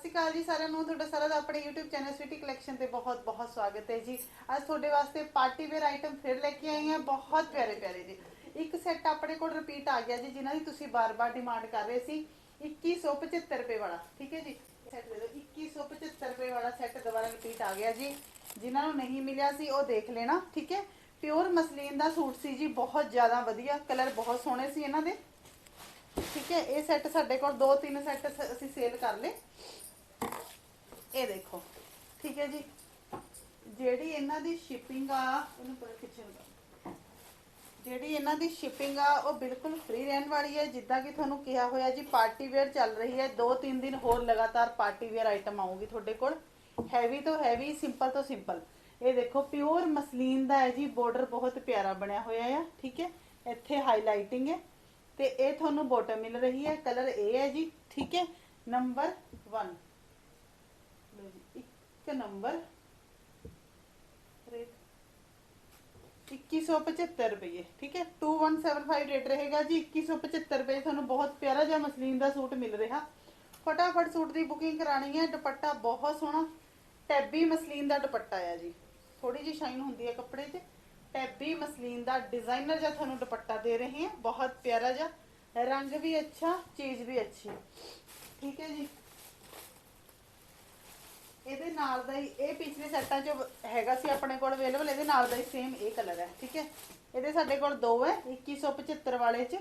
ਸ਼੍ਰੀ ਅਕਾਲ ਜੀ ਸਾਰਿਆਂ ਨੂੰ, ਤੁਹਾਡਾ ਸਾਰਾ ਦਾ ਆਪਣੇ YouTube ਚੈਨਲ ਸਵੀਟੀ ਕਲੈਕਸ਼ਨ ਤੇ ਬਹੁਤ ਬਹੁਤ ਸਵਾਗਤ ਹੈ ਜੀ। ਅੱਜ ਤੁਹਾਡੇ ਵਾਸਤੇ ਪਾਰਟੀ ਵੇਅਰ ਆਈਟਮ ਫਿਰ ਲੈ ਕੇ ਆਈ ਹਾਂ, ਬਹੁਤ ਪਿਆਰੇ ਪਿਆਰੇ ਜੀ। ਇੱਕ ਸੈੱਟ ਆਪਣੇ ਕੋਲ ਰਿਪੀਟ ਆ ਗਿਆ ਜੀ, ਜਿਨ੍ਹਾਂ ਦੀ ਤੁਸੀਂ ਬਾਰ-ਬਾਰ ਡਿਮਾਂਡ ਕਰ ਰਹੇ ਸੀ। 2175 ਰੁਪਏ ਵਾਲਾ, ਠੀਕ ਹੈ ਜੀ? ਸੈੱਟ ਦੇ ਦਿਓ 2175 ਰੁਪਏ ਵਾਲਾ ਸੈੱਟ ਦੁਬਾਰਾ ਰਿਪੀਟ ਆ ਗਿਆ ਜੀ। ਜਿਨ੍ਹਾਂ ਨੂੰ ਨਹੀਂ ਮਿਲਿਆ ਸੀ, ਉਹ ਦੇਖ ਲੈਣਾ, ਠੀਕ ਹੈ? ਪਿਓਰ ਮਸਲੀਨ ਦਾ ਸੂਟ ਸੀ ਜੀ, ਬਹੁਤ ਜ਼ਿਆਦਾ ਵਧੀਆ ਕਲਰ ਬਹੁਤ ਸੋਹਣੇ ਸੀ ਇਹਨਾਂ ਦੇ। ਠੀਕ ਹੈ, ਇਹ ਸੈੱਟ ਸਾਡੇ ਕੋਲ ਦੋ ਤਿੰਨ ਸੈੱਟ ਅਸੀਂ ਸੇਲ ਕਰ ਲਏ। ਇਹ ਦੇਖੋ, ਠੀਕ ਹੈ ਜੀ। ਜਿਹੜੀ ਇਹਨਾਂ ਦੀ ਸ਼ਿਪਿੰਗ ਆ, ਇਹਨੂੰ ਪਰ ਕਿਚਨ ਦਾ ਜਿਹੜੀ ਇਹਨਾਂ ਦੀ ਸ਼ਿਪਿੰਗ ਆ, ਉਹ ਬਿਲਕੁਲ ਫ੍ਰੀ ਰਹਿਣ ਵਾਲੀ ਹੈ। ਜਿੱਦਾਂ ਕਿ ਤੁਹਾਨੂੰ ਕਿਹਾ ਹੋਇਆ ਜੀ ਪਾਰਟੀ ਵੇਅਰ ਚੱਲ ਰਹੀ ਹੈ। ਦੋ ਤਿੰਨ ਦਿਨ ਹੋਰ ਲਗਾਤਾਰ ਪਾਰਟੀ ਵੇਅਰ ਆਈਟਮ ਆਊਗੀ ਤੁਹਾਡੇ ਕੋਲ। ਹੈਵੀ ਤੋਂ ਹੈਵੀ ਸਿੰਪਲ ਤੋਂ ਸਿੰਪਲ ਇਹ ਦੇਖੋ ਪਿਓਰ ਮਸਲੀਨ ਦਾ ਹੈ ਜੀ। ਬਾਰਡਰ ਬਹੁਤ ਪਿਆਰਾ ਬਣਿਆ ਹੋਇਆ ਆ, ਠੀਕ ਹੈ। ਇੱਥੇ ਹਾਈਲਾਈਟਿੰਗ ਹੈ। ਤੇ ਇਹ ਤੁਹਾਨੂੰ ਬੋਟਮ ਮਿਲ ਰਹੀ ਹੈ। ਕਲਰ ਇਹ ਹੈ ਜੀ, ਠੀਕ ਹੈ। ਨੰਬਰ 1 ਜੀ ਇੱਕ ਨੰਬਰ ਰੇਟ 2175 ਰੁਪਏ ਠੀਕ ਹੈ? 2175 ਰੇਟ ਰਹੇਗਾ ਜੀ 2175 ਰੁਪਏ ਤੁਹਾਨੂੰ ਬਹੁਤ ਪਿਆਰਾ ਜਿਹਾ ਮਸਲੀਨ ਦਾ ਸੂਟ ਮਿਲ ਰਿਹਾ। ਫਟਾਫਟ ਸੂਟ ਦੀ ਬੁਕਿੰਗ ਕਰਾਣੀ ਹੈ। ਦੁਪੱਟਾ ਬਹੁਤ ਸੋਹਣਾ। ਟੈਬੀ ਮਸਲੀਨ ਦਾ ਦੁਪੱਟਾ ਆ ਜੀ। ਥੋੜੀ ਜਿਹੀ ਸ਼ਾਈਨ ਹੁੰਦੀ ਹੈ ਕੱਪੜੇ 'ਤੇ। ਟੈਬੀ ਮਸਲੀਨ ਦਾ ਡਿਜ਼ਾਈਨਰ ਜਿਹਾ ਤੁਹਾਨੂੰ ਦੁਪੱਟਾ ਦੇ ਰਹੇ ਹਾਂ। ਬਹੁਤ ਪਿਆਰਾ ਜਿਹਾ। ਰੰਗ ਵੀ ਅੱਛਾ, ਚੀਜ਼ ਵੀ ਅੱਛੀ। ਠੀਕ ਹੈ ਜੀ। ਇਹਦੇ ਨਾਲ ਦਾ ਹੀ, ਇਹ ਪਿਛਲੇ ਸੈੱਟਾਂ 'ਚ ਹੈਗਾ ਸੀ ਆਪਣੇ ਕੋਲ ਅਵੇਲੇਬਲ ਇਹਦੇ ਨਾਲ ਦਾ ਹੀ ਸੇਮ ਇਹ ਕਲਰ ਹੈ, ਠੀਕ ਹੈ? ਇਹਦੇ ਸਾਡੇ ਕੋਲ ਦੋ ਹੈ 2175 ਵਾਲੇ 'ਚ।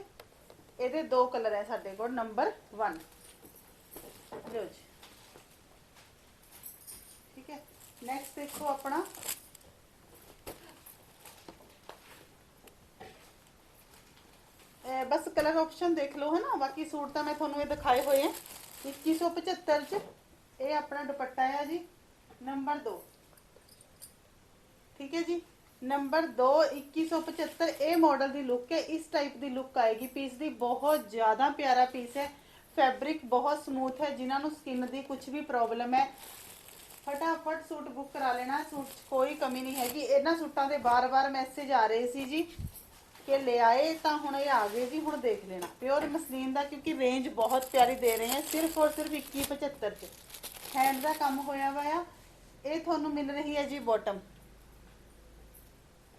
ਇਹਦੇ ਦੋ ਕਲਰ ਹੈ ਸਾਡੇ ਕੋਲ ਨੰਬਰ 1 ਲਓ ਜੀ। ਠੀਕ ਹੈ? ਨੈਕਸਟ ਦੇਖੋ ਆਪਣਾ। ਬਸ ਕਲਰ ਆਪਸ਼ਨ ਦੇਖ ਲਓ ਹੈ ਨਾ ਬਾਕੀ ਸੂਟ ਤਾਂ ਮੈਂ ਤੁਹਾਨੂੰ ਇਹ ਦਿਖਾਏ ਹੋਏ ਆ 2175 ਚ। ਇਹ ਆਪਣਾ ਦੁਪੱਟਾ ਹੈ ਜੀ, ਨੰਬਰ 2 ਠੀਕ ਹੈ ਜੀ? ਨੰਬਰ 2 2175 ਇਹ ਮਾਡਲ ਦੀ ਲੁੱਕ ਹੈ। ਇਸ ਟਾਈਪ ਦੀ ਲੁੱਕ ਆਏਗੀ। ਪੀਸ ਦੀ ਬਹੁਤ ਜ਼ਿਆਦਾ ਪਿਆਰਾ ਪੀਸ ਹੈ। ਫੈਬਰਿਕ ਬਹੁਤ ਸਮੂਥ ਹੈ। ਜਿਨ੍ਹਾਂ ਨੂੰ ਸਕਿਨ ਦੀ ਕੁਝ ਵੀ ਪ੍ਰੋਬਲਮ ਹੈ, ਫਟਾਫਟ ਸੂਟ ਬੁੱਕ ਕਰਾ ਲੈਣਾ। ਸੂਟ ਕੋਈ ਕਮੀ ਨਹੀਂ ਹੈਗੀ। ਇਹਨਾਂ ਸੂਟਾਂ ਦੇ ਬਾਰ-ਬਾਰ ਮੈਸੇਜ ਆ ਰਹੇ ਸੀ ਜੀ ਕਿ ਲੈ ਆਏ, ਤਾਂ ਹੁਣ ਇਹ ਆ ਗਏ ਜੀ। ਹੁਣ ਦੇਖ ਲੈਣਾ। ਪਿਓਰ ਮਸਲੀਨ ਦਾ ਕਿਉਂਕਿ ਰੇਂਜ ਬਹੁਤ ਪਿਆਰੀ ਦੇ ਰਹੇ ਹੈ, ਸਿਰਫ ਔਰ ਸਿਰਫ 2175 ਚ। ਹੈਂਡ ਦਾ ਕੰਮ ਹੋਇਆ ਵਾ ਆ। ਇਹ ਤੁਹਾਨੂੰ ਮਿਲ ਰਹੀ ਹੈ ਜੀ ਬਾਟਮ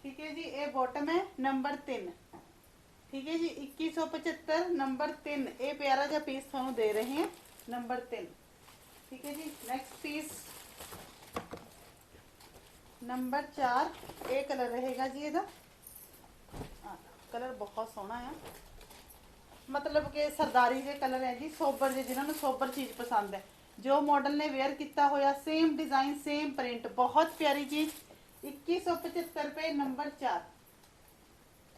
ਠੀਕ ਹੈ ਜੀ, ਇਹ ਬਾਟਮ ਹੈ ਨੰਬਰ 3 ਠੀਕ ਹੈ ਜੀ 2175 ਨੰਬਰ 3 ਇਹ ਪਿਆਰਾ ਜਿਹਾ ਪੀਸ ਤੁਹਾਨੂੰ ਦੇ ਰਹੇ ਹਾਂ ਨੰਬਰ 3 ਠੀਕ ਹੈ ਜੀ ਨੈਕਸਟ ਪੀਸ ਨੰਬਰ 4 ਇਹ ਕਲਰ ਰਹੇਗਾ ਜੀ ਇਹਦਾ। ਕਲਰ ਬਹੁਤ ਸੋਹਣਾ ਆ। ਮਤਲਬ ਕਿ ਸਰਦਾਰੀ ਦੇ ਕਲਰ ਹੈ ਜੀ, ਸੋਬਰ ਜੇ ਜਿਨ੍ਹਾਂ ਨੂੰ ਸੋਬਰ ਚੀਜ਼ ਪਸੰਦ ਹੈ। ਜੋ ਮਾਡਲ ਨੇ ਵੇਅਰ ਕੀਤਾ ਹੋਇਆ ਸੇਮ ਡਿਜ਼ਾਈਨ ਸੇਮ ਪ੍ਰਿੰਟ ਬਹੁਤ ਪਿਆਰੀ ਚੀਜ਼ 2175 ਰੁਪਏ ਨੰਬਰ 4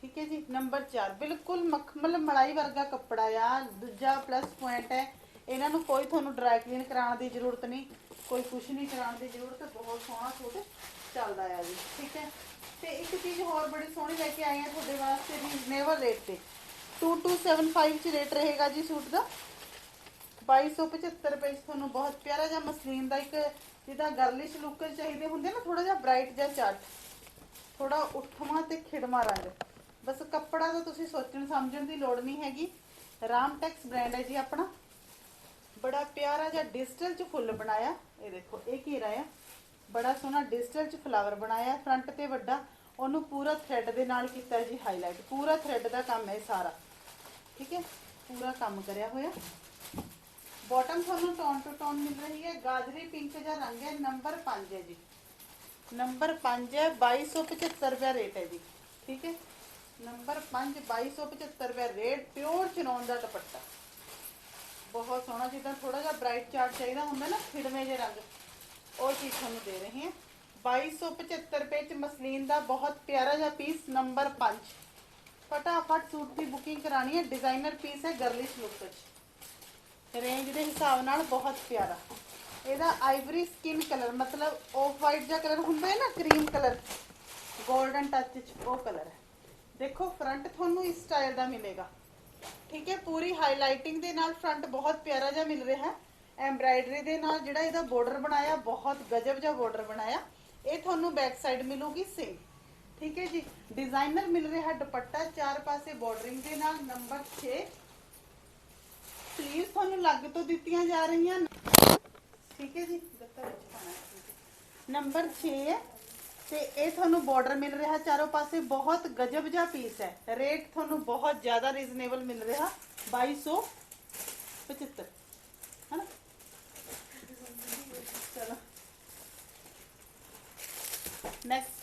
ਠੀਕ ਹੈ ਜੀ ਨੰਬਰ 4 ਬਿਲਕੁਲ ਮਖਮਲ ਮਲਾਈ ਵਰਗਾ ਕੱਪੜਾ ਆ। ਦੂਜਾ ਪਲੱਸ ਪੁਆਇੰਟ ਹੈ। ਇਹਨਾਂ ਨੂੰ ਕੋਈ ਤੁਹਾਨੂੰ ਡਰਾਈ ਕਲੀਨ ਕਰਾਉਣ ਦੀ ਜ਼ਰੂਰਤ ਨਹੀਂ, ਕੋਈ ਕੁਝ ਨਹੀਂ ਕਰਾਉਣ ਦੀ ਜ਼ਰੂਰਤ। ਬਹੁਤ ਸੋਹਣਾ ਸੂਟ ਚੱਲਦਾ ਆ ਜੀ। ਠੀਕ ਹੈ। ਤੇ ਇੱਕ ਚੀਜ਼ ਹੋਰ ਬੜੀ ਸੋਹਣੀ ਲੈ ਕੇ ਆਏ ਆ ਤੁਹਾਡੇ ਵਾਸਤੇ ਰੀਜ਼ਨੇਬਲ ਰੇਟ ਤੇ। 2275 ਚ ਰੇਟ ਰਹੇਗਾ ਜੀ ਸੂਟ ਦਾ। 2275 ਰੁਪਏ 'ਚ ਤੁਹਾਨੂੰ ਬਹੁਤ ਪਿਆਰਾ ਜਿਹਾ ਮਸਲੀਨ ਦਾ ਇੱਕ ਜਿਹਦਾ ਗਰਲਿਸ਼ ਲੁੱਕ ਚਾਹੀਦੇ ਹੁੰਦੇ ਨਾ ਥੋੜਾ ਜਿਹਾ ਬ੍ਰਾਈਟ ਜਿਹਾ ਚਾਰਟ ਥੋੜਾ ਉੱਠਵਾਂ ਤੇ ਖਿੜਮਾ ਰੰਗ। ਬਸ ਕੱਪੜਾ ਤਾਂ ਤੁਸੀਂ ਸੋਚਣ ਸਮਝਣ ਦੀ ਲੋੜ ਨਹੀਂ ਹੈਗੀ। ਰਾਮਟੈਕਸ ਬ੍ਰਾਂਡ ਹੈ ਜੀ ਆਪਣਾ। ਬੜਾ ਪਿਆਰਾ ਜਿਹਾ ਡਿਜੀਟਲ ਚ ਫੁੱਲ ਬਣਾਇਆ। ਇਹ ਦੇਖੋ, ਇਹ ਘੇਰਾ ਆ। ਬੜਾ ਸੋਹਣਾ ਡਿਜੀਟਲ ਚ ਫਲਾਵਰ ਬਣਾਇਆ ਫਰੰਟ ਤੇ ਵੱਡਾ। ਉਹਨੂੰ ਪੂਰਾ ਥ੍ਰੈਡ ਦੇ ਨਾਲ ਕੀਤਾ ਜੀ ਹਾਈਲਾਈਟ ਪੂਰਾ ਥ੍ਰੈਡ ਦਾ ਕੰਮ ਹੈ ਸਾਰਾ। ਠੀਕ ਹੈ? ਪੂਰਾ ਕੰਮ ਕਰਿਆ ਹੋਇਆ। ਬਾਟਮ ਤੁਹਾਨੂੰ ਟੋਨ ਟੂ ਟੋਨ ਮਿਲ ਰਹੀ ਹੈ। ਗਾਜਰੀ ਪਿੰਕ ਜਿਹਾ ਰੰਗ ਹੈ, ਨੰਬਰ 5 ਹੈ ਜੀ। ਨੰਬਰ 5 ਹੈ 2275 ਰੁਪਏ ਰੇਟ ਹੈ ਜੀ। ਠੀਕ ਹੈ? ਨੰਬਰ 5 2275 ਰੁਪਏ ਰੇਟ, ਪਿਓਰ ਚਨੌਨ ਦਾ ਦੁਪੱਟਾ। ਬਹੁਤ ਸੋਹਣਾ, ਜਿੱਦਾਂ ਥੋੜਾ ਜਿਹਾ ਬ੍ਰਾਈਟ ਚਾਰਟ ਚਾਹੀਦਾ ਹੁੰਦਾ ਨਾ, ਖਿੜਵੇਂ ਜਿਹੇ ਰੰਗ। ਉਹ ਚੀਜ਼ ਤੁਹਾਨੂੰ ਦੇ ਰਹੇ ਹਾਂ। 2275 ਰੁਪਏ ਚ ਮਸਲੀਨ ਦਾ ਬਹੁਤ ਪਿਆਰਾ ਜਿਹਾ ਪੀਸ, ਨੰਬਰ 5 ਫਟਾਫਟ ਸੂਟ ਦੀ ਬੁਕਿੰਗ ਕਰਾਣੀ ਹੈ। ਡਿਜ਼ਾਈਨਰ ਪੀਸ ਹੈ, ਗਰਲਿਸ਼ ਲੁੱਕ ਚ ਰੇਂਜ ਦੇ ਹਿਸਾਬ ਨਾਲ ਬਹੁਤ ਪਿਆਰਾ। ਇਹਦਾ ਆਈਵਰੀ ਸਕਿਨ ਕਲਰ ਮਤਲਬ ਆਫ ਵਾਈਟ ਜਿਹਾ ਕਲਰ ਹੁੰਦਾ ਹੈ ਨਾ ਕਰੀਮ ਕਲਰ 골ਡਨ ਟੱਚ ਚ ਉਹ ਕਲਰ ਹੈ। ਦੇਖੋ ਫਰੰਟ ਤੁਹਾਨੂੰ ਇਸ ਸਟਾਈਲ ਦਾ ਮਿਲੇਗਾ। ਠੀਕ ਹੈ, ਪੂਰੀ ਹਾਈਲਾਈਟਿੰਗ ਦੇ ਨਾਲ ਫਰੰਟ ਬਹੁਤ ਪਿਆਰਾ ਜਿਹਾ ਮਿਲ ਰਿਹਾ ਹੈ। ਐਮਬ੍ਰਾਇਡਰੀ ਦੇ ਨਾਲ ਜਿਹੜਾ ਇਹਦਾ ਬਾਰਡਰ ਬਣਾਇਆ, ਬਹੁਤ ਗਜਬ ਜਿਹਾ ਬਾਰਡਰ ਬਣਾਇਆ, ਇਹ ਤੁਹਾਨੂੰ ਬੈਕ ਸਾਈਡ ਮਿਲੂਗੀ ਸੇਮ ਠੀਕ ਹੈ ਜੀ ਡਿਜ਼ਾਈਨਰ ਮਿਲ ਰਿਹਾ ਦੁਪੱਟਾ ਚਾਰ ਪਾਸੇ ਬਾਰਡਰਿੰਗ ਦੇ ਨਾਲ ਨੰਬਰ 6 ਸਲੀਵ ਤੁਹਾਨੂੰ ਲੱਗ ਤੋਂ ਦਿੱਤੀਆਂ ਜਾ ਰਹੀਆਂ ਠੀਕ ਹੈ ਜੀ? ਗੱਤਾ ਵਿੱਚ ਪਾਣਾ ਹੈ ਨੰਬਰ 6 ਤੇ ਇਹ ਤੁਹਾਨੂੰ ਬਾਰਡਰ ਮਿਲ ਰਿਹਾ ਚਾਰੋਂ ਪਾਸੇ। ਬਹੁਤ ਗਜਬ ਜਿਹਾ ਪੀਸ ਹੈ। ਰੇਟ ਤੁਹਾਨੂੰ ਬਹੁਤ ਜ਼ਿਆਦਾ ਰੀਜ਼ਨੇਬਲ ਮਿਲ ਰਿਹਾ। 2275 ਹਨਾ? ਚਲੋ। ਨੈਕਸਟ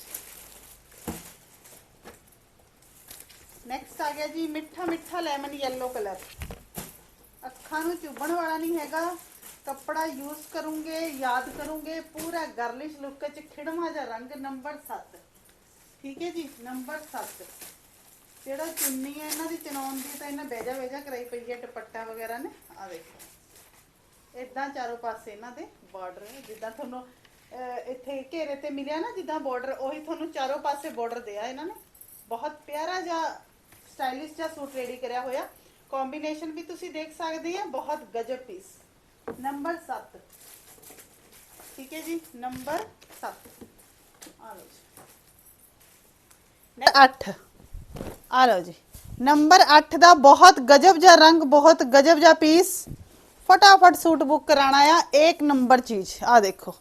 ਨੈਕਸਟ ਆ ਗਿਆ ਜੀ ਮਿੱਠਾ ਮਿੱਠਾ ਲੈਮਨ ਯੈਲੋ ਕਲਰ ਅੱਖਾਂ ਨੂੰ ਚੁੱਭਣ ਵਾਲਾ ਨਹੀਂ ਹੈਗਾ। ਕੱਪੜਾ ਯੂਜ਼ ਕਰੂੰਗੇ, ਯਾਦ ਕਰੂੰਗੇ, ਪੂਰਾ ਗਰਲਿਸ਼ ਲੁੱਕ ਚ ਖਿੜਮਾ ਜਿਹਾ ਰੰਗ ਨੰਬਰ 7 ਠੀਕ ਹੈ ਜੀ, ਨੰਬਰ 7 ਜਿਹੜਾ ਚੁੰਨੀ ਹੈ, ਇਹਨਾਂ ਦੀ ਚਨਾਉਣ ਦੀ ਤਾਂ ਇਹਨਾਂ ਬੇਜਾ ਬੇਜਾ ਕਰਾਈ ਪਈ ਹੈ, ਦੁਪੱਟਾ ਵਗੈਰਾ ਨੇ। ਆ ਦੇਖੋ ਇਦਾਂ ਚਾਰੋਂ ਪਾਸੇ ਇਹਨਾਂ ਦੇ ਬਾਰਡਰ ਜਿੱਦਾਂ ਤੁਹਾਨੂੰ ਇੱਥੇ ਘੇਰੇ ਤੇ ਮਿਲਿਆ ਨਾ, ਜਿੱਦਾਂ ਬਾਰਡਰ ਉਹੀ ਤੁਹਾਨੂੰ ਚਾਰੋਂ ਪਾਸੇ ਬਾਰਡਰ ਦਿਆ ਇਹਨਾਂ ਨੇ। ਬਹੁਤ ਪਿਆਰਾ ਜਿਹਾ ਸਟਾਈਲਿਸ਼ ਜਿਹਾ ਸੂਟ ਰੈਡੀ ਕਰਿਆ ਹੋਇਆ। ਕੰਬੀਨੇਸ਼ਨ ਵੀ ਤੁਸੀਂ ਦੇਖ ਸਕਦੇ ਆ ਬਹੁਤ ਗਜਬ ਪੀਸ ਨੰਬਰ 7 ਠੀਕ ਹੈ ਜੀ ਨੰਬਰ 7 ਆ ਲਓ ਜੀ 8 ਆ ਲਓ ਜੀ ਨੰਬਰ 8 ਦਾ ਬਹੁਤ ਗਜਬ ਜਿਹਾ ਰੰਗ ਬਹੁਤ ਗਜਬ ਜਿਹਾ ਪੀਸ ਫਟਾਫਟ ਸੂਟ ਬੁੱਕ ਕਰਾਣਾ ਆ ਇੱਕ ਨੰਬਰ ਚੀਜ਼ ਆ ਦੇਖੋ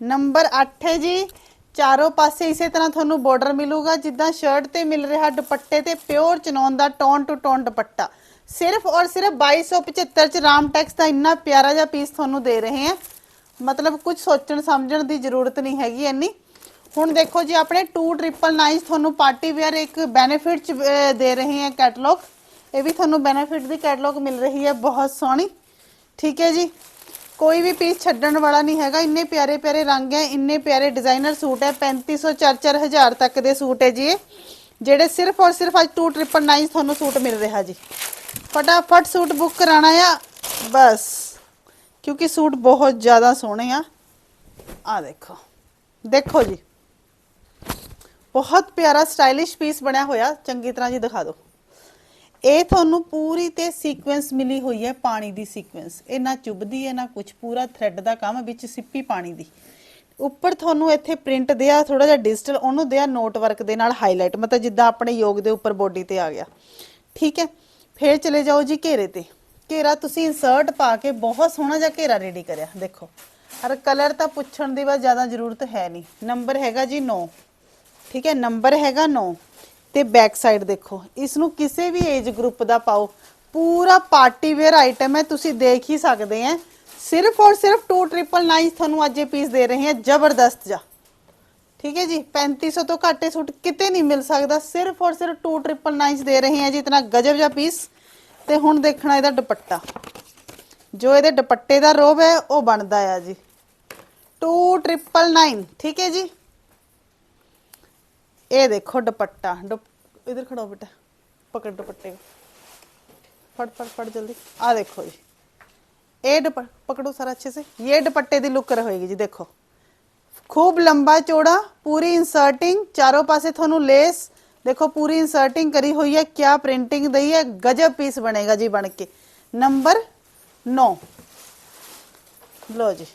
ਨੰਬਰ 8 ਹੈ ਜੀ ਚਾਰੋਂ ਪਾਸੇ ਇਸੇ ਤਰ੍ਹਾਂ ਤੁਹਾਨੂੰ ਬਾਰਡਰ ਮਿਲੂਗਾ, ਜਿੱਦਾਂ ਸ਼ਰਟ ਤੇ ਮਿਲ ਰਿਹਾ ਦੁਪੱਟੇ ਤੇ ਪਿਓਰ ਚਨੌਨ ਦਾ ਟੋਨ ਟੂ ਟੋਨ ਦੁਪੱਟਾ। ਸਿਰਫ ਔਰ ਸਿਰਫ 2275 ਚ ਰਾਮਟੈਕਸ ਦਾ ਇੰਨਾ ਪਿਆਰਾ ਜਿਹਾ ਪੀਸ ਤੁਹਾਨੂੰ ਦੇ ਰਹੇ ਹਾਂ। ਮਤਲਬ ਕੁਝ ਸੋਚਣ ਸਮਝਣ ਦੀ ਜ਼ਰੂਰਤ ਨਹੀਂ ਹੈਗੀ ਇੰਨੀ। ਹੁਣ ਦੇਖੋ ਜੀ, ਆਪਣੇ 2999 ਤੁਹਾਨੂੰ ਪਾਰਟੀ ਵੇਅਰ ਇੱਕ ਬੈਨੀਫਿਟ ਚ ਦੇ ਰਹੇ ਹਾਂ ਕੈਟਲੌਗ ਇਹ ਵੀ ਤੁਹਾਨੂੰ ਬੈਨੀਫਿਟ ਦੀ ਕੈਟਲੌਗ ਮਿਲ ਰਹੀ ਹੈ, ਬਹੁਤ ਸੋਹਣੀ। ਠੀਕ ਹੈ ਜੀ। ਕੋਈ ਵੀ ਪੀਸ ਛੱਡਣ ਵਾਲਾ ਨਹੀਂ ਹੈਗਾ। ਇੰਨੇ ਪਿਆਰੇ ਪਿਆਰੇ ਰੰਗ ਹੈ, ਇੰਨੇ ਪਿਆਰੇ ਡਿਜ਼ਾਈਨਰ ਸੂਟ ਹੈ 3500 4000 ਤੱਕ ਦੇ ਸੂਟ ਹੈ ਜੀ ਇਹ। ਜਿਹੜੇ ਸਿਰਫ ਔਰ ਸਿਰਫ ਅੱਜ 2999 ਤੁਹਾਨੂੰ ਸੂਟ ਮਿਲ ਰਿਹਾ ਜੀ। ਫਟਾਫਟ ਸੂਟ ਬੁੱਕ ਕਰਾਣਾ ਆ। ਬਸ। ਕਿਉਂਕਿ ਸੂਟ ਬਹੁਤ ਜ਼ਿਆਦਾ ਸੋਹਣੇ ਆ। ਆ ਦੇਖੋ। ਦੇਖੋ ਜੀ। ਬਹੁਤ ਪਿਆਰਾ ਸਟਾਈਲਿਸ਼ ਪੀਸ ਬਣਿਆ ਹੋਇਆ। ਚੰਗੀ ਤਰ੍ਹਾਂ ਜੀ ਦਿਖਾ ਦਿਓ। ਇਹ ਤੁਹਾਨੂੰ ਪੂਰੀ ਤੇ ਸੀਕੁਐਂਸ ਮਿਲੀ ਹੋਈ ਹੈ ਪਾਣੀ ਦੀ ਸੀਕੁਐਂਸ ਇਹ ਨਾ ਚੁੱਭਦੀ ਹੈ, ਨਾ ਕੁਝ ਪੂਰਾ ਥ੍ਰੈਡ ਦਾ ਕੰਮ ਵਿੱਚ ਸਿੱਪੀ ਪਾਣੀ ਦੀ। ਉੱਪਰ ਤੁਹਾਨੂੰ ਇੱਥੇ ਪ੍ਰਿੰਟ ਦਿਆ ਥੋੜਾ ਜਿਹਾ ਡਿਜੀਟਲ ਉਹਨੂੰ ਦਿਆ ਨੋਟ ਵਰਕ ਦੇ ਨਾਲ ਹਾਈਲਾਈਟ ਮਤਲਬ ਜਿੱਦਾਂ ਆਪਣੇ ਯੋਗ ਦੇ ਉੱਪਰ ਬੋਡੀ ਤੇ ਆ ਗਿਆ। ਠੀਕ ਹੈ? ਫਿਰ ਚਲੇ ਜਾਓ ਜੀ ਘੇਰੇ ਤੇ। ਘੇਰਾ ਤੁਸੀਂ ਇਨਸਰਟ ਪਾ ਕੇ ਬਹੁਤ ਸੋਹਣਾ ਜਿਹਾ ਘੇਰਾ ਰੈਡੀ ਕਰਿਆ। ਦੇਖੋ। ਹਰ ਕਲਰ ਤਾਂ ਪੁੱਛਣ ਦੀ ਬਸ ਜ਼ਿਆਦਾ ਜ਼ਰੂਰਤ ਹੈ ਨਹੀਂ। ਨੰਬਰ ਹੈਗਾ ਜੀ 9 ਠੀਕ ਹੈ? ਨੰਬਰ ਹੈਗਾ 9 ਤੇ ਬੈਕ ਸਾਈਡ ਦੇਖੋ। ਇਸ ਨੂੰ ਕਿਸੇ ਵੀ ਏਜ ਗਰੁੱਪ ਦਾ ਪਾਓ। ਪੂਰਾ ਪਾਰਟੀ ਵੇਅਰ ਆਈਟਮ ਹੈ, ਤੁਸੀਂ ਦੇਖ ਹੀ ਸਕਦੇ ਆ ਸਿਰਫ ਔਰ ਸਿਰਫ 2999 ਤੁਹਾਨੂੰ ਅੱਜ ਇਹ ਪੀਸ ਦੇ ਰਹੇ ਹਾਂ। ਜ਼ਬਰਦਸਤ ਜਾ। ਠੀਕ ਹੈ ਜੀ 3500 ਤੋਂ ਘੱਟ ਇਹ ਸੂਟ ਕਿਤੇ ਨਹੀਂ ਮਿਲ ਸਕਦਾ। ਸਿਰਫ ਔਰ ਸਿਰਫ 2999 ਦੇ ਰਹੇ ਹਾਂ ਜੀ, ਇਤਨਾ ਗਜਬ ਜਿਹਾ ਪੀਸ ਤੇ ਹੁਣ ਦੇਖਣਾ ਇਹਦਾ ਦੁਪੱਟਾ। ਜੋ ਇਹਦੇ ਦੁਪੱਟੇ ਦਾ ਰੋਬ ਹੈ, ਉਹ ਬਣਦਾ ਆ ਜੀ। 2999 ਠੀਕ ਹੈ ਜੀ? ਇਹ ਦੇਖੋ ਦੁਪੱਟਾ ਇਧਰ ਖੜਾਓ ਬੇਟਾ ਪਕੜ ਦੁਪੱਟੇ ਨੂੰ फट फट फट जल्दी आ देखो जी ये दुपट पकड़ो सर अच्छे से ये दुपट्टे की लुक रहेगी जी देखो खूब लंबा चौड़ा पूरी इंसर्टिंग चारों पासे थोनू लेस देखो पूरी इंसर्टिंग करी हुई है क्या प्रिंटिंग दी है गजब पीस बनेगा जी बन के नंबर नौ लो जी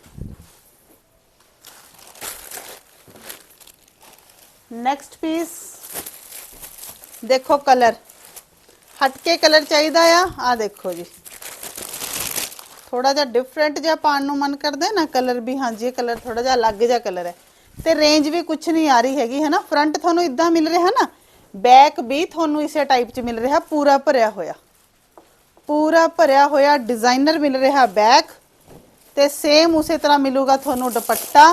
ਨੈਕਸਟ ਪੀਸ ਦੇਖੋ ਕਲਰ ਹਟਕੇ ਕਲਰ ਚਾਹੀਦਾ ਆ। ਆ ਦੇਖੋ ਜੀ। ਥੋੜਾ ਜਿਹਾ ਡਿਫਰੈਂਟ ਜਿਹਾ ਪਾਣ ਨੂੰ ਮਨ ਕਰਦਾ ਨਾ ਕਲਰ ਵੀ। ਹਾਂਜੀ, ਇਹ ਕਲਰ ਥੋੜਾ ਜਿਹਾ ਅਲੱਗ ਜਿਹਾ ਕਲਰ ਹੈ। ਤੇ ਰੇਂਜ ਵੀ ਕੁਝ ਨਹੀਂ ਆ ਰਹੀ ਹੈਗੀ ਹੈ ਨਾ ਫਰੰਟ ਤੁਹਾਨੂੰ ਇਦਾਂ ਮਿਲ ਰਿਹਾ ਨਾ ਬੈਕ ਵੀ ਤੁਹਾਨੂੰ ਇਸੇ ਟਾਈਪ ਚ ਮਿਲ ਰਿਹਾ, ਪੂਰਾ ਭਰਿਆ ਹੋਇਆ। ਪੂਰਾ ਭਰਿਆ ਹੋਇਆ ਡਿਜ਼ਾਈਨਰ ਮਿਲ ਰਿਹਾ ਬੈਕ ਤੇ ਸੇਮ ਉਸੇ ਤਰ੍ਹਾਂ ਮਿਲੂਗਾ ਤੁਹਾਨੂੰ ਦੁਪੱਟਾ।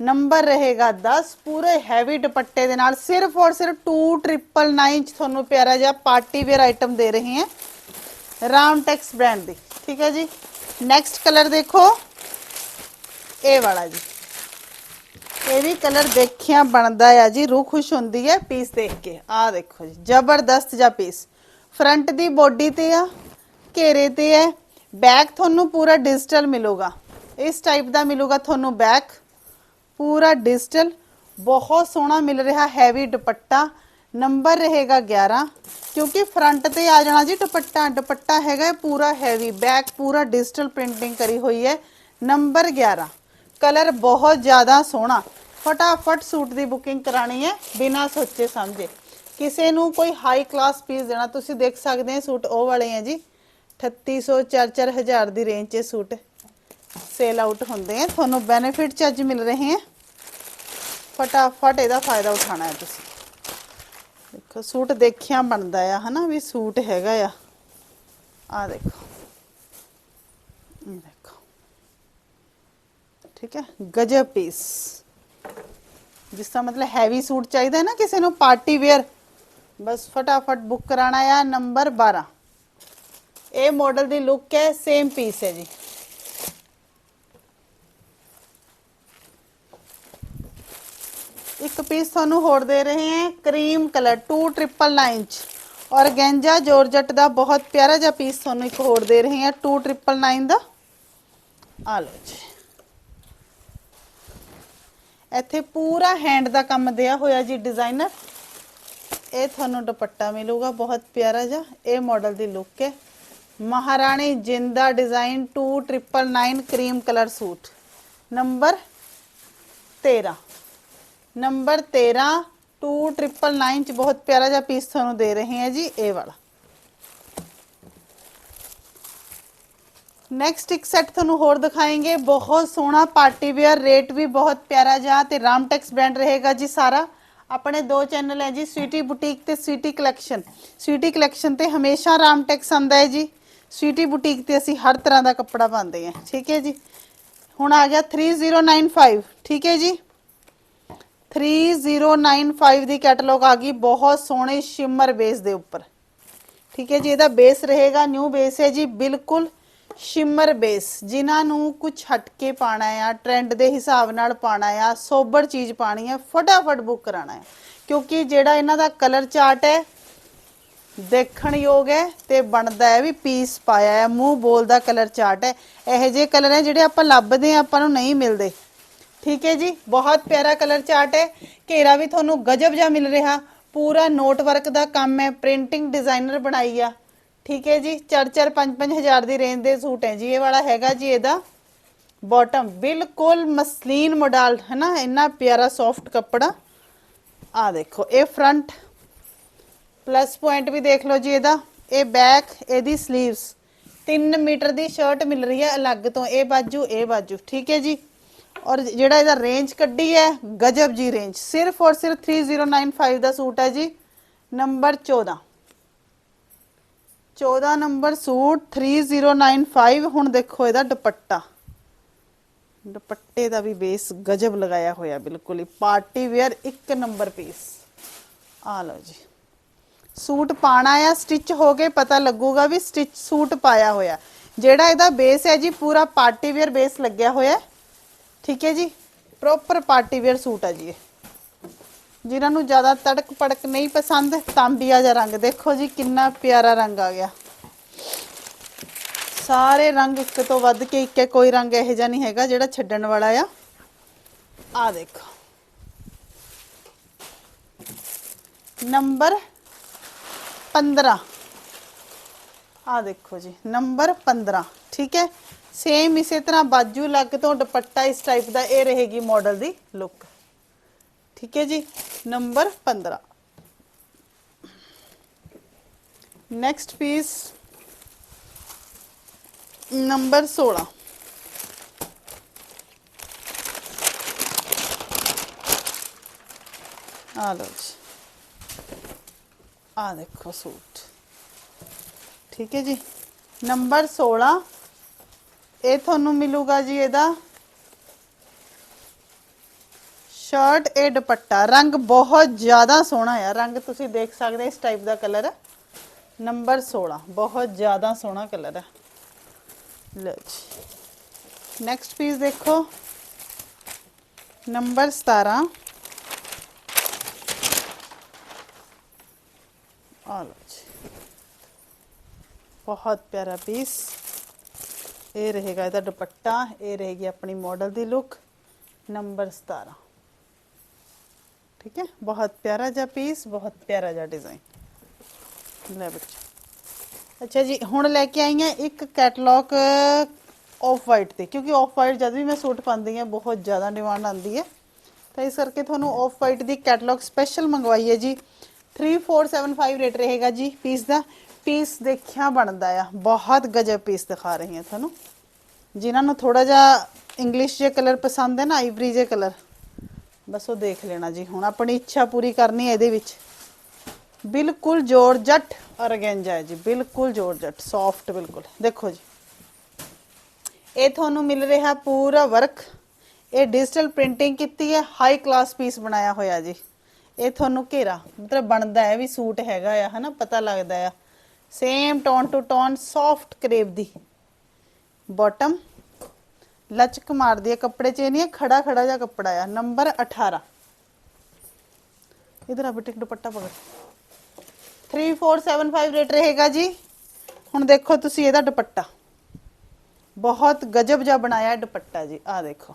ਨੰਬਰ ਰਹੇਗਾ 10 ਪੂਰੇ ਹੈਵੀ ਦੁਪੱਟੇ ਦੇ ਨਾਲ ਸਿਰਫ ਔਰ ਸਿਰਫ 2999 ਚ ਤੁਹਾਨੂੰ ਪਿਆਰਾ ਜਿਹਾ ਪਾਰਟੀ ਵੇਅਰ ਆਈਟਮ ਦੇ ਰਹੇ ਹਾਂ। ਰਾਮਟੈਕਸ ਬ੍ਰਾਂਡ ਦੀ, ਠੀਕ ਹੈ ਜੀ? ਨੈਕਸਟ ਕਲਰ ਦੇਖੋ। ਇਹ ਵਾਲਾ ਜੀ। ਇਹ ਵੀ ਕਲਰ ਦੇਖਿਆ ਬਣਦਾ ਆ ਜੀ, ਰੂਹ ਖੁਸ਼ ਹੁੰਦੀ ਹੈ ਪੀਸ ਦੇਖ ਕੇ। ਆਹ ਦੇਖੋ ਜੀ, ਜ਼ਬਰਦਸਤ ਜਿਹਾ ਪੀਸ ਫਰੰਟ ਦੀ ਬੋਡੀ ਤੇ ਆ, ਘੇਰੇ ਤੇ ਹੈ। ਬੈਕ ਤੁਹਾਨੂੰ ਪੂਰਾ ਡਿਜੀਟਲ ਮਿਲੂਗਾ। ਇਸ ਟਾਈਪ ਦਾ ਮਿਲੂਗਾ ਤੁਹਾਨੂੰ ਬੈਕ ਪੂਰਾ ਡਿਜੀਟਲ, ਬਹੁਤ ਸੋਹਣਾ ਮਿਲ ਰਿਹਾ ਹੈਵੀ ਦੁਪੱਟਾ। ਨੰਬਰ ਰਹੇਗਾ 11 ਕਿਉਂਕਿ ਫਰੰਟ ਤੇ ਆ ਜਾਣਾ ਜੀ ਦੁਪੱਟਾ। ਦੁਪੱਟਾ ਹੈਗਾ ਪੂਰਾ ਹੈਵੀ ਬੈਕ ਪੂਰਾ ਡਿਜੀਟਲ ਪ੍ਰਿੰਟਿੰਗ ਕਰੀ ਹੋਈ ਹੈ। ਨੰਬਰ 11 ਕਲਰ ਬਹੁਤ ਜ਼ਿਆਦਾ ਸੋਹਣਾ। ਫਟਾਫਟ ਸੂਟ ਦੀ ਬੁਕਿੰਗ ਕਰਾਣੀ ਹੈ, ਬਿਨਾਂ ਸੋਚੇ ਸਮਝੇ। ਕਿਸੇ ਨੂੰ ਕੋਈ ਹਾਈ ਕਲਾਸ ਪੀਸ ਦੇਣਾ, ਤੁਸੀਂ ਦੇਖ ਸਕਦੇ ਹੋ ਸੂਟ ਉਹ ਵਾਲੇ ਹੈ ਜੀ। 3800 4000 ਦੀ ਰੇਂਜ 'ਚ ਸੂਟ ਸੇਲ ਆਊਟ ਹੁੰਦੇ ਆ। ਤੁਹਾਨੂੰ ਬੈਨੀਫਿਟ ਚ ਅੱਜ ਮਿਲ ਰਹੇ ਹੈ ਫਟਾਫਟ ਇਹਦਾ ਫਾਇਦਾ ਉਠਾਣਾ ਹੈ ਤੁਸੀਂ। ਦੇਖੋ, ਸੂਟ ਦੇਖਿਆ ਬਣਦਾ ਆ, ਹਨਾ ਵੀ ਸੂਟ ਹੈਗਾ ਆ। ਆ ਦੇਖੋ। ਇਹ ਦੇਖੋ। ਠੀਕ ਹੈ, ਗਜਬ ਪੀਸ ਜਿਸ ਦਾ ਮਤਲਬ ਹੈਵੀ ਸੂਟ ਚਾਹੀਦਾ ਹੈ ਨਾ ਕਿਸੇ ਨੂੰ ਪਾਰਟੀ ਵੇਅਰ ਬਸ ਫਟਾਫਟ ਬੁੱਕ ਕਰਾਣਾ ਆ ਨੰਬਰ 12 ਇਹ ਮਾਡਲ ਦੀ ਲੁੱਕ ਹੈ ਸੇਮ ਪੀਸ ਹੈ ਜੀ। ਇੱਕ ਪੀਸ ਤੁਹਾਨੂੰ ਹੋਰ ਦੇ ਰਹੇ ਹਾਂ ਕਰੀਮ ਕਲਰ 2999 ਚ। ਔਰਗੈਂਜਾ ਜੋਰਜਟ ਦਾ ਬਹੁਤ ਪਿਆਰਾ ਜਿਹਾ ਪੀਸ ਤੁਹਾਨੂੰ ਇੱਕ ਹੋਰ ਦੇ ਰਹੇ ਹਾਂ 2999 ਦਾ। ਆ ਲਓ ਜੀ। ਇੱਥੇ ਪੂਰਾ ਹੈਂਡ ਦਾ ਕੰਮ ਦਿਆ ਹੋਇਆ ਜੀ ਡਿਜ਼ਾਈਨਰ ਇਹ ਤੁਹਾਨੂੰ ਦੁਪੱਟਾ ਮਿਲੂਗਾ, ਬਹੁਤ ਪਿਆਰਾ ਜਿਹਾ। ਇਹ ਮਾਡਲ ਦੀ ਲੁੱਕ ਹੈ। ਮਹਾਰਾਣੀ ਜਿੰਦਾ design 2999 cream colour suit. Number 13 number 13 2999 ਚ ਬਹੁਤ ਪਿਆਰਾ ਜਿਹਾ ਪੀਸ ਤੁਹਾਨੂੰ ਦੇ ਰਹੇ ਹਾਂ ਜੀ, ਇਹ ਵਾਲਾ। ਨੈਕਸਟ ਇੱਕ ਸੈੱਟ ਤੁਹਾਨੂੰ ਹੋਰ ਦਿਖਾਏਗੇ, ਬਹੁਤ ਸੋਹਣਾ ਪਾਰਟੀ ਵੇਅਰ ਰੇਟ ਵੀ ਬਹੁਤ ਪਿਆਰਾ ਜਿਹਾ ਤੇ ਰਾਮਟੈਕਸ ਬ੍ਰਾਂਡ ਰਹੇਗਾ ਜੀ ਸਾਰਾ। ਆਪਣੇ ਦੋ ਚੈਨਲ ਹੈ ਜੀ ਸਵੀਟੀ ਬੁਟੀਕ ਤੇ ਸਵੀਟੀ ਕਲੈਕਸ਼ਨ ਸਵੀਟੀ ਕਲੈਕਸ਼ਨ ਤੇ ਹਮੇਸ਼ਾ ਰਾਮਟੈਕਸ ਆਂਦਾ ਹੈ ਜੀ। ਸਵੀਟੀ ਬੁਟੀਕ ਤੇ ਅਸੀਂ ਹਰ ਤਰ੍ਹਾਂ ਦਾ ਕੱਪੜਾ ਪਾਉਂਦੇ ਹਾਂ, ਠੀਕ ਹੈ ਜੀ? ਹੁਣ ਆ ਗਿਆ 3095 ਠੀਕ ਹੈ ਜੀ? 3095 ਦੀ ਕੈਟਲੌਗ ਆ ਗਈ, ਬਹੁਤ ਸੋਹਣੇ ਸ਼ਿਮਰ ਬੇਸ ਦੇ ਉੱਪਰ। ਠੀਕ ਹੈ ਜੀ, ਇਹਦਾ ਬੇਸ ਰਹੇਗਾ ਨਿਊ ਬੇਸ ਹੈ ਜੀ, ਬਿਲਕੁਲ ਸ਼ਿਮਰ ਬੇਸ। ਜਿਨ੍ਹਾਂ ਨੂੰ ਕੁਝ ਹਟ ਪਾਣਾ ਆ ਟ੍ਰੈਂਡ ਦੇ ਹਿਸਾਬ ਨਾਲ ਪਾਣਾ ਆ, ਸੋਬਰ ਚੀਜ਼ ਪਾਣੀ ਹੈ ਫਟਾਫਟ ਬੁੱਕ ਕਰਾਣਾ ਹੈ ਕਿਉਂਕਿ ਜਿਹੜਾ ਇਹਨਾਂ ਦਾ ਕਲਰ ਚਾਰਟ ਹੈ, ਦੇਖਣ ਯੋਗ ਹੈ ਤੇ ਬਣਦਾ ਹੈ ਵੀ ਪੀਸ ਪਾਇਆ ਹੈ, ਮੂੰਹ ਬੋਲਦਾ ਕਲਰ ਚਾਰਟ ਹੈ। ਇਹੋ ਜਿਹੇ ਕਲਰ ਹੈ ਜਿਹੜੇ ਆਪਾਂ ਲੱਭਦੇ ਆ ਆਪਾਂ ਨੂੰ ਨਹੀਂ ਮਿਲਦੇ। ਠੀਕ ਹੈ ਜੀ, ਬਹੁਤ ਪਿਆਰਾ ਕਲਰ ਚਾਰਟ ਹੈ। ਘੇਰਾ ਵੀ ਤੁਹਾਨੂੰ ਗਜਬ ਜਿਹਾ ਮਿਲ ਰਿਹਾ। ਪੂਰਾ ਨੋਟ ਵਰਕ ਦਾ ਕੰਮ ਹੈ ਪ੍ਰਿੰਟਿੰਗ ਡਿਜ਼ਾਈਨਰ ਬਣਾਈ ਆ। ਠੀਕ ਹੈ ਜੀ 4-4 5-5 ਹਜ਼ਾਰ ਦੀ ਰੇਂਜ ਦੇ ਸੂਟ ਹੈ ਜੀ, ਇਹ ਵਾਲਾ ਹੈਗਾ ਜੀ ਇਹਦਾ। ਬਾਟਮ ਬਿਲਕੁਲ ਮਸਲੀਨ ਮੋਡਲ ਹੈ ਨਾ ਇੰਨਾ ਪਿਆਰਾ ਸੌਫਟ ਕੱਪੜਾ। ਆ ਦੇਖੋ, ਇਹ ਫਰੰਟ ਪਲੱਸ ਪੁਆਇੰਟ ਵੀ ਦੇਖ ਲਓ ਜੀ ਇਹਦਾ। ਇਹ ਬੈਕ ਇਹਦੀ 슬ੀਵਸ 3 ਮੀਟਰ ਦੀ ਸ਼ਰਟ ਮਿਲ ਰਹੀ ਹੈ ਅਲੱਗ ਤੋਂ। ਇਹ ਬਾਜੂ ਇਹ ਬਾਜੂ। ਠੀਕ ਹੈ ਜੀ। ਔਰ ਜਿਹੜਾ ਇਹਦਾ ਰੇਂਜ ਕੱਢੀ ਹੈ, ਗਜਬ ਜੀ ਰੇਂਜ ਸਿਰਫ ਔਰ ਸਿਰਫ 3095 ਦਾ ਸੂਟ ਹੈ ਜੀ, ਨੰਬਰ 14 14 ਨੰਬਰ ਸੂਟ 3095 ਹੁਣ ਦੇਖੋ ਇਹਦਾ ਦੁਪੱਟਾ। ਦੁਪੱਟੇ ਦਾ ਵੀ ਬੇਸ ਗਜਬ ਲਗਾਇਆ ਹੋਇਆ, ਬਿਲਕੁਲ ਹੀ। ਪਾਰਟੀ ਵੇਅਰ ਇੱਕ ਨੰਬਰ ਪੀਸ ਆ ਲਓ ਜੀ। ਸੂਟ ਪਾਣਾ ਆ ਸਟਿਚ ਹੋ ਕੇ ਪਤਾ ਲੱਗੂਗਾ ਵੀ ਸਟਿਚ ਸੂਟ ਪਾਇਆ ਹੋਇਆ। ਜਿਹੜਾ ਇਹਦਾ ਬੇਸ ਹੈ ਜੀ, ਪੂਰਾ ਪਾਰਟੀ ਵੇਅਰ ਬੇਸ ਲੱਗਿਆ ਹੋਇਆ। ਹੈ। ਠੀਕ ਹੈ ਜੀ? ਪ੍ਰੋਪਰ ਪਾਰਟੀ ਵੇਅਰ ਸੂਟ ਹੈ ਜੀ ਇਹ। ਜਿਨ੍ਹਾਂ ਨੂੰ ਜ਼ਿਆਦਾ ਤੜਕ ਪੜਕ ਨਹੀਂ ਪਸੰਦ ਤਾਂਬੀਆ ਜਿਹਾ ਰੰਗ। ਦੇਖੋ ਜੀ, ਕਿੰਨਾ ਪਿਆਰਾ ਰੰਗ ਆ ਗਿਆ। ਸਾਰੇ ਰੰਗ ਇੱਕ ਤੋਂ ਵੱਧ ਕੇ ਇੱਕ ਹੈ, ਕੋਈ ਰੰਗ ਇਹੋ ਜਿਹਾ ਨਹੀਂ ਹੈਗਾ ਜਿਹੜਾ ਛੱਡਣ ਵਾਲਾ ਆ। ਆ ਦੇਖੋ। ਨੰਬਰ 15 ਆ ਦੇਖੋ ਜੀ, ਨੰਬਰ 15 ਠੀਕ ਹੈ? ਸੇਮ ਇਸੇ ਤਰ੍ਹਾਂ ਬਾਜੂ ਲੱਗ ਤੋਂ ਦੁਪੱਟਾ ਇਸ ਟਾਈਪ ਦਾ ਇਹ ਰਹੇਗੀ ਮਾਡਲ ਦੀ ਲੁੱਕ ਠੀਕ ਹੈ ਜੀ ਨੰਬਰ 15 ਨੈਕਸਟ ਪੀਸ ਨੰਬਰ 16 ਆ ਲਓ ਜੀ ਆ ਦੇਖੋ ਸੂਟ ਠੀਕ ਹੈ ਜੀ ਨੰਬਰ 16 ਇਹ ਤੁਹਾਨੂੰ ਮਿਲੂਗਾ ਜੀ ਇਹਦਾ। ਸ਼ਰਟ, ਇਹ ਦੁਪੱਟਾ। ਰੰਗ ਬਹੁਤ ਜ਼ਿਆਦਾ ਸੋਹਣਾ ਆ। ਰੰਗ ਤੁਸੀਂ ਦੇਖ ਸਕਦੇ ਇਸ ਟਾਈਪ ਦਾ ਕਲਰ ਹੈ ਨੰਬਰ 16 ਬਹੁਤ ਜ਼ਿਆਦਾ ਸੋਹਣਾ ਕਲਰ ਹੈ ਲਓ ਜੀ। ਨੈਕਸਟ ਪੀਸ ਦੇਖੋ। ਨੰਬਰ 17 ਆ ਲਓ ਜੀ। ਬਹੁਤ ਪਿਆਰਾ ਪੀਸ ਇਹ ਰਹੇਗਾ ਇਹਦਾ ਦੁਪੱਟਾ, ਇਹ ਰਹੇਗੀ ਆਪਣੀ ਮਾਡਲ ਦੀ ਲੁੱਕ ਨੰਬਰ 17 ਠੀਕ ਹੈ? ਬਹੁਤ ਪਿਆਰਾ ਜਿਹਾ ਪੀਸ ਬਹੁਤ ਪਿਆਰਾ ਜਿਹਾ ਡਿਜ਼ਾਈਨ ਲੈ ਬੱਚੇ। ਅੱਛਾ ਜੀ, ਹੁਣ ਲੈ ਕੇ ਆਈ ਹਾਂ ਇੱਕ ਕੈਟਲੌਗ ਆਫ ਵਾਈਟ ਤੇ, ਕਿਉਂਕਿ ਆਫ ਵਾਈਟ ਜਦ ਵੀ ਮੈਂ ਸੂਟ ਪਾਉਂਦੀ ਹਾਂ, ਬਹੁਤ ਜ਼ਿਆਦਾ ਡਿਮਾਂਡ ਆਉਂਦੀ ਹੈ। ਤਾਂ ਇਸ ਕਰਕੇ ਤੁਹਾਨੂੰ ਆਫ ਵਾਈਟ ਦੀ ਕੈਟਲੌਗ ਸਪੈਸ਼ਲ ਮੰਗਵਾਈ ਹੈ ਜੀ। 3475 ਰੇਟ ਰਹੇਗਾ ਜੀ ਪੀਸ ਦਾ। ਪੀਸ ਦੇਖਿਆ ਬਣਦਾ ਆ। ਬਹੁਤ ਗਜਬ ਪੀਸ ਦਿਖਾ ਰਹੀ ਹਾਂ ਤੁਹਾਨੂੰ। ਜਿਨ੍ਹਾਂ ਨੂੰ ਥੋੜਾ ਜਿਹਾ ਇੰਗਲਿਸ਼ ਜੇ ਕਲਰ ਪਸੰਦ ਹੈ ਨਾ ਆਈਵਰੀ ਜੇ ਕਲਰ ਬਸ ਉਹ ਦੇਖ ਲੈਣਾ ਜੀ। ਹੁਣ ਆਪਣੀ ਇੱਛਾ ਪੂਰੀ ਕਰਨੀ ਹੈ ਇਹਦੇ ਵਿੱਚ। ਬਿਲਕੁਲ ਜੋਰਜਟ ਔਰਗੈਂਜਾ ਹੈ ਜੀ। ਬਿਲਕੁਲ ਜੋਰਜਟ ਸੌਫਟ ਬਿਲਕੁਲ। ਦੇਖੋ ਜੀ। ਇਹ ਤੁਹਾਨੂੰ ਮਿਲ ਰਿਹਾ ਪੂਰਾ ਵਰਕ ਇਹ ਡਿਜੀਟਲ ਪ੍ਰਿੰਟਿੰਗ ਕੀਤੀ ਹੈ। ਹਾਈ ਕਲਾਸ ਪੀਸ ਬਣਾਇਆ ਹੋਇਆ ਜੀ। ਇਹ ਤੁਹਾਨੂੰ ਘੇਰਾ, ਮਤਲਬ ਬਣਦਾ ਹੈ ਵੀ ਸੂਟ ਹੈਗਾ ਆ, ਹਨਾ, ਪਤਾ ਲੱਗਦਾ ਆ। Same tone to tone soft crepe ਦੀ। ਬਾਟਮ ਲਚਕ ਮਾਰਦੀ ਹੈ ਕੱਪੜੇ 'ਚ ਇਹ ਨਹੀਂ ਖੜਾ ਖੜਾ ਜਿਹਾ ਕੱਪੜਾ ਆ ਨੰਬਰ 18 ਇਧਰ ਆ ਬਟਿਕ ਦੁਪੱਟਾ ਪਕੜ। 3475 ਰੇਟ ਰਹੇਗਾ ਜੀ। ਹੁਣ ਦੇਖੋ ਤੁਸੀਂ ਇਹਦਾ ਦੁਪੱਟਾ। ਬਹੁਤ ਗਜਬ ਜਿਹਾ ਬਣਾਇਆ ਦੁਪੱਟਾ ਜੀ। ਆ ਦੇਖੋ।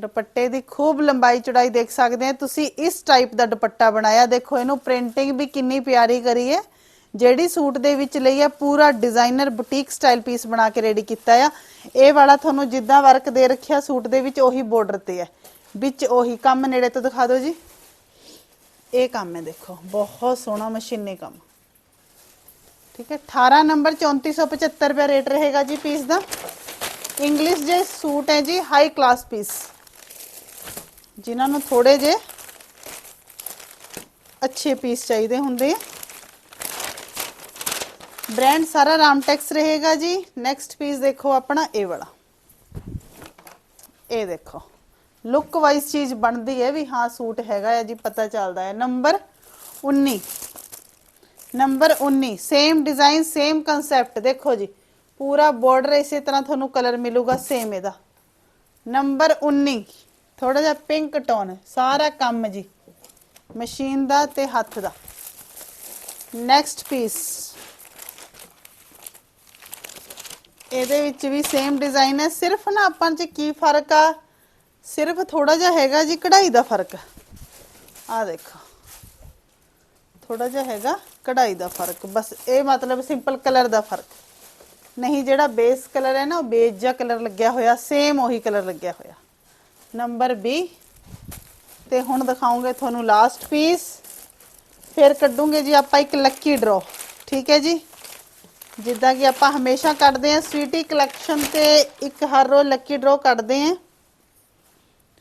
ਦੁਪੱਟੇ ਦੀ ਖੂਬ ਲੰਬਾਈ ਚੌੜਾਈ ਦੇਖ ਸਕਦੇ ਆ। ਤੁਸੀਂ ਇਸ ਟਾਈਪ ਦਾ ਦੁਪੱਟਾ ਬਣਾਇਆ। ਦੇਖੋ, ਇਹਨੂੰ ਪ੍ਰਿੰਟਿੰਗ ਵੀ ਕਿੰਨੀ ਪਿਆਰੀ ਕਰੀ ਹੈ। ਜਿਹੜੀ ਸੂਟ ਦੇ ਵਿੱਚ ਲਈ ਹੈ, ਪੂਰਾ ਡਿਜ਼ਾਈਨਰ ਬੁਟੀਕ ਸਟਾਈਲ ਪੀਸ ਬਣਾ ਕੇ ਰੈਡੀ ਕੀਤਾ ਆ। ਇਹ ਵਾਲਾ ਤੁਹਾਨੂੰ ਜਿੱਦਾਂ ਵਰਕ ਦੇ ਰੱਖਿਆ, ਸੂਟ ਦੇ ਵਿੱਚ ਉਹੀ ਬਾਰਡਰ ਤੇ ਹੈ। ਵਿੱਚ ਉਹੀ ਕੰਮ ਨੇੜੇ ਤੋਂ ਦਿਖਾ ਦਿਓ ਜੀ। ਇਹ ਕੰਮ ਹੈ ਦੇਖੋ, ਬਹੁਤ ਸੋਹਣਾ ਮਸ਼ੀਨੀ ਕੰਮ। ਠੀਕ ਹੈ 18 ਨੰਬਰ 3475 ਰੁਪਏ ਰੇਟ ਰਹੇਗਾ ਜੀ ਪੀਸ ਦਾ। ਇੰਗਲਿਸ਼ ਜੇ ਸੂਟ ਹੈ ਜੀ ਹਾਈ ਕਲਾਸ ਪੀਸ ਜਿਨ੍ਹਾਂ ਨੂੰ ਥੋੜੇ ਜੇ ਅੱਛੇ ਪੀਸ ਚਾਹੀਦੇ ਹੁੰਦੇ ਆ। ਬ੍ਰਾਂਡ ਸਾਰਾ ਰਾਮਟੈਕਸ ਰਹੇਗਾ ਜੀ। ਨੈਕਸਟ ਪੀਸ ਦੇਖੋ ਆਪਣਾ, ਇਹ ਵਾਲਾ। ਇਹ ਦੇਖੋ। ਲੁੱਕ ਵਾਈਜ਼ ਚੀਜ਼ ਬਣਦੀ ਹੈ ਵੀ ਹਾਂ, ਸੂਟ ਹੈਗਾ ਹੈ ਜੀ, ਪਤਾ ਚੱਲਦਾ ਹੈ। Number 19 number 19 same design same concept ਦੇਖੋ ਜੀ, ਪੂਰਾ ਬਾਰਡਰ ਇਸੇ ਤਰ੍ਹਾਂ ਤੁਹਾਨੂੰ ਕਲਰ ਮਿਲੂਗਾ ਸੇਮ ਇਹਦਾ। ਨੰਬਰ 19 ਥੋੜਾ ਜਿਹਾ ਪਿੰਕ ਟੋਨ ਸਾਰਾ ਕੰਮ ਜੀ। ਮਸ਼ੀਨ ਦਾ ਤੇ ਹੱਥ ਦਾ। ਨੈਕਸਟ ਪੀਸ ਇਹਦੇ ਵਿੱਚ ਵੀ ਸੇਮ ਡਿਜ਼ਾਈਨ ਹੈ। ਸਿਰਫ ਨਾ ਆਪਾਂ ਚ ਕੀ ਫ਼ਰਕ ਆ? ਸਿਰਫ ਥੋੜਾ ਜਿਹਾ ਹੈਗਾ ਜੀ ਕਢਾਈ ਦਾ ਫ਼ਰਕ। ਆ ਦੇਖੋ। ਥੋੜਾ ਜਿਹਾ ਹੈਗਾ ਕਢਾਈ ਦਾ ਫ਼ਰਕ। ਬਸ ਇਹ ਮਤਲਬ ਸਿੰਪਲ ਕਲਰ ਦਾ ਫ਼ਰਕ। ਨਹੀਂ, ਜਿਹੜਾ ਬੇਸ ਕਲਰ ਹੈ ਨਾ, ਉਹ ਬੇਜ ਜਿਹਾ ਕਲਰ ਲੱਗਿਆ ਹੋਇਆ ਸੇਮ ਉਹੀ ਕਲਰ ਲੱਗਿਆ ਹੋਇਆ। ਨੰਬਰ 20 ਤੇ ਹੁਣ ਦਿਖਾਉਂਗੇ ਤੁਹਾਨੂੰ ਲਾਸਟ ਪੀਸ ਫਿਰ ਕੱਢੂਗੇ ਜੀ ਆਪਾਂ ਇੱਕ ਲੱਕੀ ਡਰਾ ਠੀਕ ਹੈ ਜੀ? ਜਿੱਦਾਂ ਕਿ ਆਪਾਂ ਹਮੇਸ਼ਾ ਕੱਢਦੇ ਹਾਂ ਸਵੀਟੀ ਕਲੈਕਸ਼ਨ ਤੇ ਇੱਕ ਹਰ ਰੋਜ਼ ਲੱਕੀ ਡਰਾ ਕੱਢਦੇ ਹਾਂ।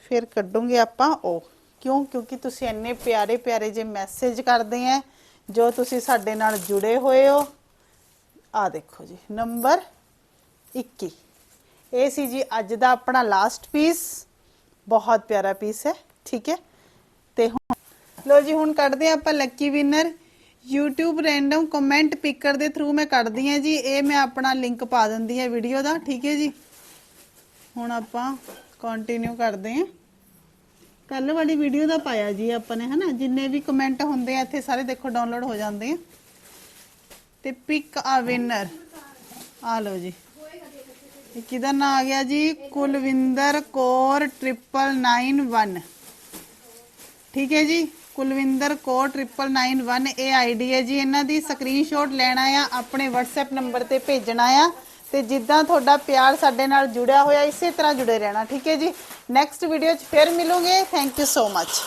ਫਿਰ ਕੱਢੂਗੇ ਆਪਾਂ ਉਹ। ਕਿਉਂ? ਕਿਉਂਕਿ ਤੁਸੀਂ ਇੰਨੇ ਪਿਆਰੇ ਪਿਆਰੇ ਜੇ ਮੈਸੇਜ ਕਰਦੇ ਆ, ਜੋ ਤੁਸੀਂ ਸਾਡੇ ਨਾਲ ਜੁੜੇ ਹੋਏ ਹੋ। ਆ ਦੇਖੋ ਜੀ ਨੰਬਰ 21 ਇਹ ਸੀ ਜੀ ਅੱਜ ਦਾ ਆਪਣਾ ਲਾਸਟ ਪੀਸ ਬਹੁਤ ਪਿਆਰਾ ਪੀਸ ਹੈ, ਠੀਕ ਹੈ? ਤੇ ਲੋ ਜੀ, ਹੁਣ ਕੱਢਦੇ ਹਾਂ ਆਪਾਂ lucky winner YouTube random comment picker ਦੇ ਥਰੂ ਮੈਂ ਕੱਢਦੀ ਹਾਂ ਜੀ। ਇਹ ਮੈਂ ਆਪਣਾ ਲਿੰਕ ਪਾ ਦਿੰਦੀ ਹਾਂ ਵੀਡੀਓ ਦਾ, ਠੀਕ ਹੈ ਜੀ? ਹੁਣ ਆਪਾਂ ਕੰਟੀਨਿਊ ਕਰਦੇ ਹਾਂ। ਕੱਲ ਵਾਲੀ ਵੀਡੀਓ ਦਾ ਪਾਇਆ ਜੀ ਆਪਾਂ ਨੇ, ਹਨਾ? ਜਿੰਨੇ ਵੀ ਕਮੈਂਟ ਹੁੰਦੇ ਆ, ਇੱਥੇ ਸਾਰੇ ਦੇਖੋ ਡਾਊਨਲੋਡ ਹੋ ਜਾਂਦੇ ਆ। ਤੇ ਪਿਕ ਆ ਵਿਨਰ ਆ ਲਓ ਜੀ। ਇਹ ਕਿਹਦਾ ਨਾਂ ਆ ਗਿਆ ਜੀ? ਕੁਲਵਿੰਦਰ ਕੌਰ 9991 ਠੀਕ ਹੈ ਜੀ? ਕੁਲਵਿੰਦਰ ਕੌਰ 9991 ਇਹ ਆਈਡੀ ਹੈ ਜੀ। ਇਹਨਾਂ ਦੀ ਸਕਰੀਨਸ਼ਾਟ ਲੈਣਾ ਆ ਆਪਣੇ WhatsApp ਨੰਬਰ ਤੇ ਭੇਜਣਾ ਆ ਤੇ ਜਿੱਦਾਂ ਤੁਹਾਡਾ ਪਿਆਰ ਸਾਡੇ ਨਾਲ ਜੁੜਿਆ ਹੋਇਆ, ਇਸੇ ਤਰ੍ਹਾਂ ਜੁੜੇ ਰਹਿਣਾ। ਠੀਕ ਹੈ ਜੀ। ਨੈਕਸਟ ਵੀਡੀਓ 'ਚ ਫਿਰ ਮਿਲੂਗੇ। Thank you so much